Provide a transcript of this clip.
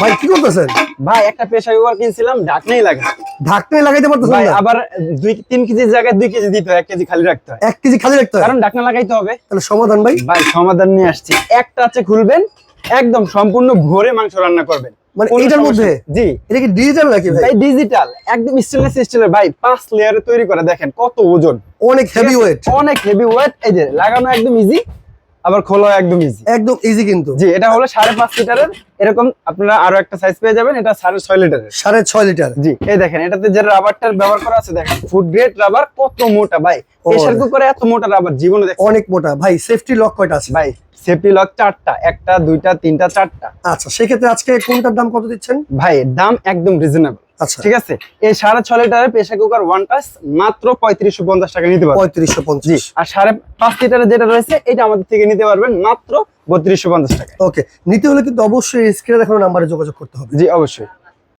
ভাই কি করতেছেন? ভাই একটা প্রেসার কুকার কিনছিলাম ঢাকনাই লাগে। না। ঢাকনায় লাগাইতে পারতেছেন না? আবার দুই তিন কেজির জায়গায় দুই কেজি দিতে হয় এক কেজি খালি রাখতে হয়। এক কেজি খালি রাখতে হয়? কারণ ঢাকনা লাগাইতে হবে। তাহলে সমাধান ভাই? ভাই সমাধান নিয়ে আসছি। একটা আছে খুলবেন একদম সম্পূর্ণ ভরে মাংস রান্না করবেন। মানে এটার মধ্যে? জি। এটা কি ডিজিটাল নাকি ভাই? ভাই ডিজিটাল একদম স্টেনলেস স্টিলের ভাই পাঁচ লেয়ারে তৈরি করা দেখেন কত ওজন। অনেক হেভি ওয়েট অনেক হেভি ওয়েট এই যে লাগানো একদম ইজি আবার খোলা একদম ইজি একদম ইজি কিন্তু। জি এটা হলো সাড়ে পাঁচ লিটারের এরকম আপনারা আরও একটা সাইজ পেয়ে যাবেন এটা সাড়ে ছয় লিটারের। সাড়ে ছয় লিটার। জি এই দেখেন এটাতে যে রাবারটার ব্যবহার করা আছে দেখেন ফুড গ্রেড রাবার কত মোটা ভাই। প্রেসার কুকারে এত মোটা রাবার জীবনে দেখেন অনেক মোটা। ভাই সেফটি লক কয়টা আছে? ভাই সেফটি লক চারটা একটা দুইটা তিনটা চারটা। আচ্ছা সেক্ষেত্রে আজকে কোনটার দাম কত দিচ্ছেন? ভাই দাম একদম রিজনেবল আচ্ছা। ঠিক আছে? এই সাড়ে ছয় লিটারের প্রেসার কুকার ওয়ান টাচ মাত্র পঁয়ত্রিশশো পঞ্চাশ টাকা নিতে পারবেন পঁয়ত্রিশশো পঞ্চাশ। আর সাড়ে পাঁচ লিটারের যেটা রয়েছে এটা আমাদের থেকে নিতে পারবেন মাত্র বত্রিশশো পঞ্চাশ টাকা ওকে নিতে হলে কিন্তু অবশ্যই স্ক্রিনে দেখানো নাম্বারে যোগাযোগ করতে হবে। জি অবশ্যই।